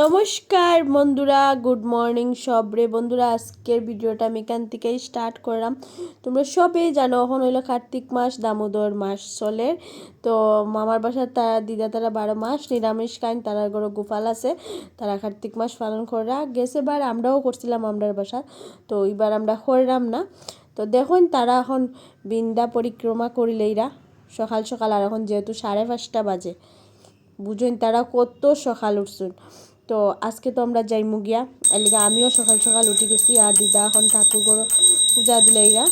নমস্কার বন্ধুরা, good morning সব রে বন্ধুরা, আজকের ভিডিওটা আমি এখান থেকেই স্টার্ট করলাম। তোমরা সবেই জানো, এখন হইল কার্তিক মাস, দামোদর মাস চলে তো মামার বাসার তারা দিদা তারা বারো মাস, নিরামিষ কাইন তারার গরো গোপাল আছে। তারা কার্তিক মাস পালন করা গেছে বার আমরাও করছিলাম আমরার বাসা তো এবার আমরা করলাম না। তো দেখুন, তারা এখন বৃন্দা পরিক্রমা করিলেইরা সকাল সকাল, আর এখন যেহেতু সাড়ে পাঁচটা বাজে, বুঝুন তারা কত সকাল উঠছুন। তো আজকে তো আমরা যাইমু গিয়া। এলিগা আমিও সকাল সকাল উঠে গেছি আর দিদা এখন ঠাকুর গড়ো পূজা দিলাইরা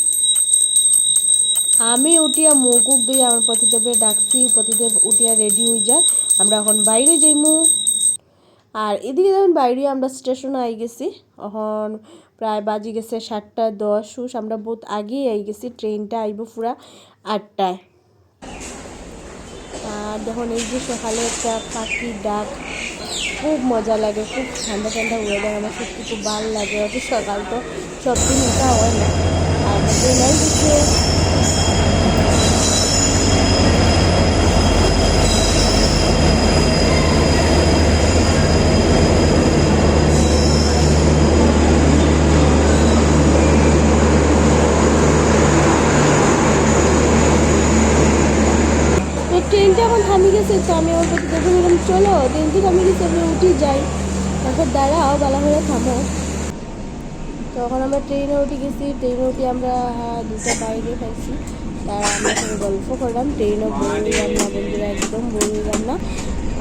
আমি উঠিয়া মুখ উক দিয়ে আমার পতিদেবের ডাকছি, পতিদেব উঠিয়া রেডি হয়ে যায়, আমরা এখন বাইরে যাইমু। আর এদিকে যখন বাইরে আমরা স্টেশনে আই গেছি। এখন প্রায় বাজি গেছে সাতটা দশ আমরা বহুত আগেই আই গেছি ট্রেনটা আইব পুরা আটটায়। আর যখন এই যে সকালে একটা পাখির ডাক, খুব মজা লাগে, খুব ঠান্ডা ঠান্ডা ওয়েদার আমার সত্যি খুব ভালো লাগে। অত সকাল তো সব দিন হয় না। ট্রেনটা এখন থামি গেছে, তো আমি ওর প্রতি দেখে নিলাম চলো, ট্রেনটা থামি গেছে আমি উঠে যাই। তারপর দাঁড়াও বালা হয়ে থামো তখন আমরা ট্রেনে উঠে গেছি, ট্রেনে উঠে আমরা দুটো বাইরে পাইছি। তার আমরা সঙ্গে গল্প করলাম ট্রেনও বললাম না বন্ধুরা একদম বললাম না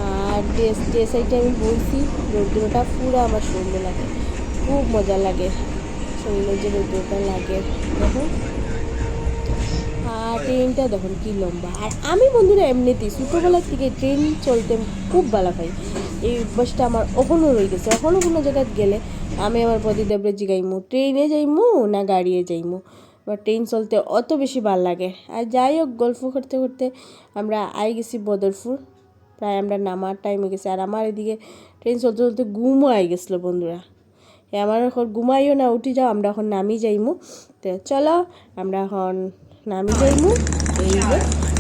আর ড্রেস সাইডে আমি বলছি, রৌদ্রটা পুরো আমার সুন্দর লাগে, খুব মজা লাগে। শরীরে যে রৌদ্রটা লাগে আর ট্রেনটা দেখুন কী লম্বা। আর আমি বন্ধুরা এমনিতেই ছোটোবেলার থেকে ট্রেন চলতে খুব ভালো পাই। এই অভ্যাসটা আমার এখনও রয়ে গেছে। এখনও কোনো জায়গায় গেলে আমি আমার প্রতিদেবরে জিগাইমু, ট্রেনে যাইমু না গাড়িয়ে যাইমু। বা ট্রেন চলতে অত বেশি ভালো লাগে। আর যাই হোক, গল্প করতে করতে আমরা আই গেছি বদরপুর। প্রায় আমরা নামার টাইমে গেছি। আর আমার এদিকে ট্রেন চলতে চলতে ঘুমও আই গেছিল বন্ধুরা। আমার এখন ঘুমাইও না, উঠি যাও, আমরা এখন নামি যাইমু। তো চলো, আমরা এখন নামি যাইমু এই যে,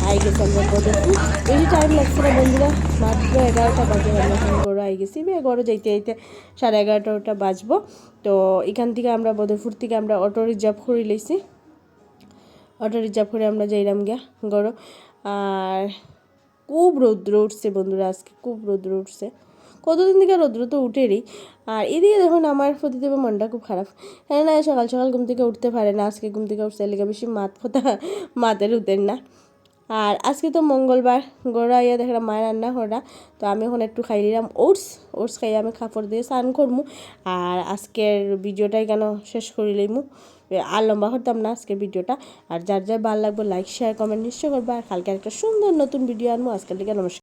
আই গেছি আমরা বদরপুর বেশি টাইম লাগছে না বন্ধুরা, মাত্র এগারোটা বাজে আমরা গড়ো আই গেছি। গড়ো যাইতে যাইতে সাড়ে এগারোটা বাজবো। তো এখান থেকে আমরা বদরপুর থেকে আমরা অটো রিজার্ভ করে লইছি। অটো রিজার্ভ করে আমরা যাইলাম গিয়া গড়ো আর খুব রৌদ্র উঠছে বন্ধুরা, আজকে খুব রৌদ্র উঠছে। কতদিন থেকে রৌদ্র তো উঠেরই। আর এদিকে দেখুন আমার প্রতিদেবে মনটা খুব খারাপ। হ্যাঁ না, সকাল সকাল ঘুম থেকে উঠতে পারে না, আজকে ঘুম থেকে উঠতে এলাকা বেশি মাত ফোতা মাতের উঠেন না। আর আজকে তো মঙ্গলবার গোড়া ইয়া দেখলাম মায়ের রান্না করা। তো আমি এখন একটু খাই নিলাম ওটস। ওটস খাই আমি কাপড় দিয়ে স্নান করব আর আজকের ভিডিওটাই কেন শেষ করে লইমু? আর লম্বা করতাম না আজকের ভিডিওটা। আর যার যার ভালো লাগবে লাইক শেয়ার কমেন্ট নিশ্চয় করব। আর কালকে একটা সুন্দর নতুন ভিডিও আনব। আজকের দিকে নমস্কার।